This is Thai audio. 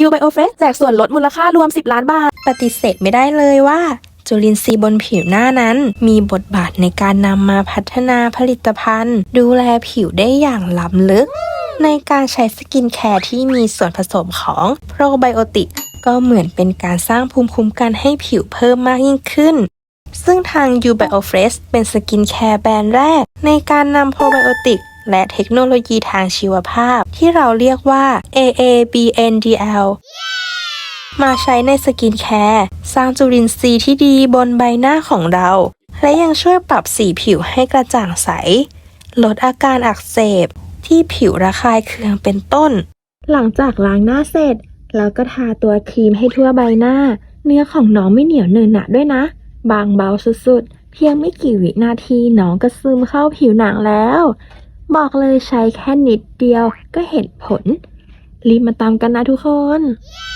ยูไบโอเฟสแจกส่วนลดมูลค่ารวม 10 ล้านบาท ปฏิเสธไม่ได้เลยว่า จุลินทรีย์บนผิวหน้านั้น มีบทบาทในการนำมาพัฒนาผลิตภัณฑ์ ดูแลผิวได้อย่างล้ำลึก ในการใช้สกินแคร์ที่มีส่วนผสมของโปรไบโอติกก็เหมือนเป็นการสร้างภูมิคุ้มกันให้ผิวเพิ่มมากยิ่งขึ้น ซึ่งทาง u b i o f r e s h เป็นสกินแคร์แบรนด์แรก ในการนำโปรไบโอติก และเทคโนโลยีทางชีวภาพ ที่เราเรียกว่า AABNDL มาใช้ในสกินแคร์สร้างจุลินทรีย์ที่ดีบนใบหน้าของเรา และยังช่วยปรับสีผิวให้กระจ่างใส ลดอาการอักเสบที่ผิวระคายเคืองเป็นต้น หลังจากล้างหน้าเสร็จแล้วก็ทาตัวครีมให้ทั่วใบหน้า เนื้อของน้องไม่เหนียวเนินหนะด้วยนะ บางเบาสุดๆ เพียงไม่กี่วินาทีน้องก็ซึมเข้าผิวหนังแล้ว บอกเลยใช้แค่นิดเดียวก็เห็นผล รีบมาตามกันนะทุกคนเ